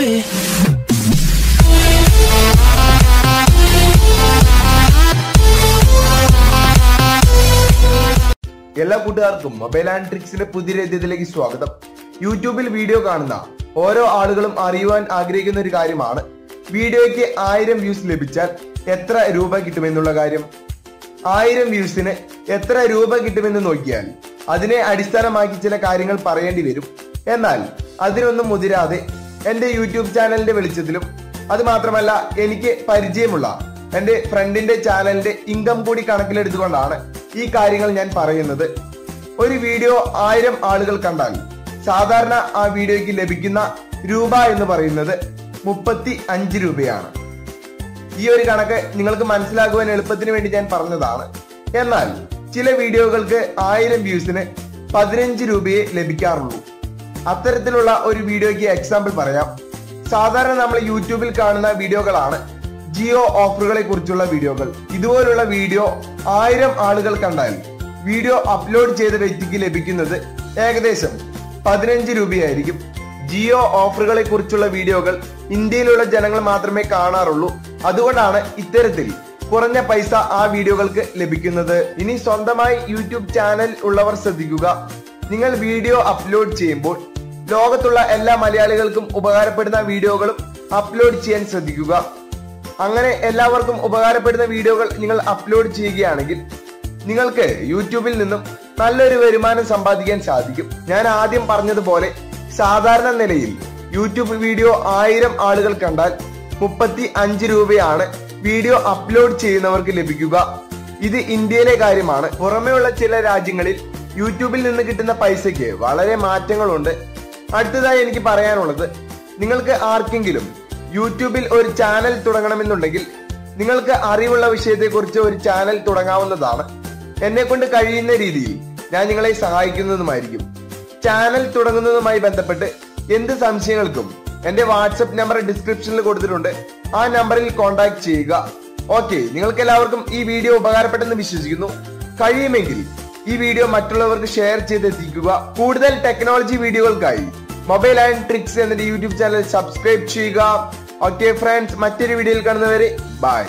എല്ലാ കൂട്ടുകാർക്കും mobile and ട്രിക്സിന്റെ പുതിയ രീതിയിലേക്ക് സ്വാഗതം. യൂട്യൂബിൽ വീഡിയോ കാണുന്ന ഓരോ ആളുകളും അറിയുവാൻ ആഗ്രഹിക്കുന്ന ഒരു കാര്യമാണ്. വീഡിയോയ്ക്ക് ആയിരം വ്യൂസ് ലഭിച്ചാൽ എത്ര രൂപ കിട്ടുമെന്നുള്ള കാര്യം. ആയിരം വ്യൂസിന് എത്ര രൂപ കിട്ടുമെന്ന് നോക്കിയാൽ അതിനെ അടിസ്ഥാനമാക്കി ചില കാര്യങ്ങൾ പറയേണ്ടി വരും. എന്നാൽ അതിനൊന്നും മുതിരാതെ എന്റെ യൂട്യൂബ് ചാനലിന്റെ വെളിച്ചത്തിലും. അത് മാത്രമല്ല എനിക്ക് പരിചയമുള്ള എന്റെ ഫ്രണ്ടിന്റെ ചാനലിന്റെ ഇൻകം കൂടി കണക്കിലെടുത്തുകൊണ്ടാണ് ഈ കാര്യങ്ങൾ ഞാൻ പറയുന്നത്. ഒരു വീഡിയോ ആയിരം ആളുകൾ കണ്ടാൽ സാധാരണ ആ വീഡിയോയ്ക്ക് ലഭിക്കുന്ന രൂപ എന്ന് പറയുന്നത് മുപ്പത്തി അഞ്ച് രൂപയാണ്. ഈ ഒരു കണക്ക് നിങ്ങൾക്ക് മനസ്സിലാക്കുവാൻ എളുപ്പത്തിന് വേണ്ടി ഞാൻ പറഞ്ഞതാണ്. എന്നാൽ ചില വീഡിയോകൾക്ക് ആയിരം വ്യൂസിന് പതിനഞ്ച് രൂപയെ ലഭിക്കാറുള്ളൂ. അത്തരത്തിലുള്ള ഒരു വീഡിയോയ്ക്ക് എക്സാമ്പിൾ പറയാം. സാധാരണ നമ്മൾ യൂട്യൂബിൽ കാണുന്ന വീഡിയോകളാണ് ജിയോ ഓഫറുകളെ കുറിച്ചുള്ള വീഡിയോകൾ. ഇതുപോലുള്ള വീഡിയോ ആയിരം ആളുകൾ കണ്ടാൽ വീഡിയോ അപ്ലോഡ് ചെയ്ത വ്യക്തിക്ക് ലഭിക്കുന്നത് ഏകദേശം പതിനഞ്ച് രൂപയായിരിക്കും. ജിയോ ഓഫറുകളെ കുറിച്ചുള്ള വീഡിയോകൾ ഇന്ത്യയിലുള്ള ജനങ്ങൾ മാത്രമേ കാണാറുള്ളൂ. അതുകൊണ്ടാണ് ഇത്തരത്തിൽ കുറഞ്ഞ പൈസ ആ വീഡിയോകൾക്ക് ലഭിക്കുന്നത്. ഇനി സ്വന്തമായി യൂട്യൂബ് ചാനൽ ഉള്ളവർ ശ്രദ്ധിക്കുക. നിങ്ങൾ വീഡിയോ അപ്ലോഡ് ചെയ്യുമ്പോൾ ലോകത്തുള്ള എല്ലാ മലയാളികൾക്കും ഉപകാരപ്പെടുന്ന വീഡിയോകളും അപ്ലോഡ് ചെയ്യാൻ ശ്രദ്ധിക്കുക. അങ്ങനെ എല്ലാവർക്കും ഉപകാരപ്പെടുന്ന വീഡിയോകൾ നിങ്ങൾ അപ്ലോഡ് ചെയ്യുകയാണെങ്കിൽ നിങ്ങൾക്ക് യൂട്യൂബിൽ നിന്നും നല്ലൊരു വരുമാനം സമ്പാദിക്കാൻ സാധിക്കും. ഞാൻ ആദ്യം പറഞ്ഞതുപോലെ സാധാരണ നിലയിൽ യൂട്യൂബ് വീഡിയോ ആയിരം ആളുകൾ കണ്ടാൽ മുപ്പത്തി അഞ്ച് രൂപയാണ് വീഡിയോ അപ്ലോഡ് ചെയ്യുന്നവർക്ക് ലഭിക്കുക. ഇത് ഇന്ത്യയിലെ കാര്യമാണ്. പുറമെയുള്ള ചില രാജ്യങ്ങളിൽ യൂട്യൂബിൽ നിന്ന് കിട്ടുന്ന പൈസയ്ക്ക് വളരെ മാറ്റങ്ങളുണ്ട്. അടുത്തതായി എനിക്ക് പറയാനുള്ളത് നിങ്ങൾക്ക് ആർക്കെങ്കിലും യൂട്യൂബിൽ ഒരു ചാനൽ തുടങ്ങണമെന്നുണ്ടെങ്കിൽ നിങ്ങൾക്ക് അറിവുള്ള വിഷയത്തെക്കുറിച്ച് ഒരു ചാനൽ തുടങ്ങാവുന്നതാണ്. എന്നെ കൊണ്ട് കഴിയുന്ന രീതിയിൽ ഞാൻ നിങ്ങളെ സഹായിക്കുന്നതുമായിരിക്കും. ചാനൽ തുടങ്ങുന്നതുമായി ബന്ധപ്പെട്ട് എന്ത് സംശയങ്ങൾക്കും എന്റെ വാട്സപ്പ് നമ്പർ ഡിസ്ക്രിപ്ഷനിൽ കൊടുത്തിട്ടുണ്ട്. ആ നമ്പറിൽ കോൺടാക്ട് ചെയ്യുക. ഓക്കെ നിങ്ങൾക്ക് എല്ലാവർക്കും ഈ വീഡിയോ ഉപകാരപ്പെട്ടെന്ന് വിശ്വസിക്കുന്നു. കഴിയുമെങ്കിൽ ഈ വീഡിയോ മറ്റുള്ളവർക്ക് ഷെയർ ചെയ്തെത്തിക്കുക. കൂടുതൽ ടെക്നോളജി വീഡിയോകൾക്കായി മൊബൈൽ ആൻഡ് ട്രിക്സ് എന്ന യൂട്യൂബ് ചാനൽ സബ്സ്ക്രൈബ് ചെയ്യുക. ഓക്കെ ഫ്രണ്ട്സ് മറ്റൊരു വീഡിയോയിൽ കാണുന്നവരെ ബൈ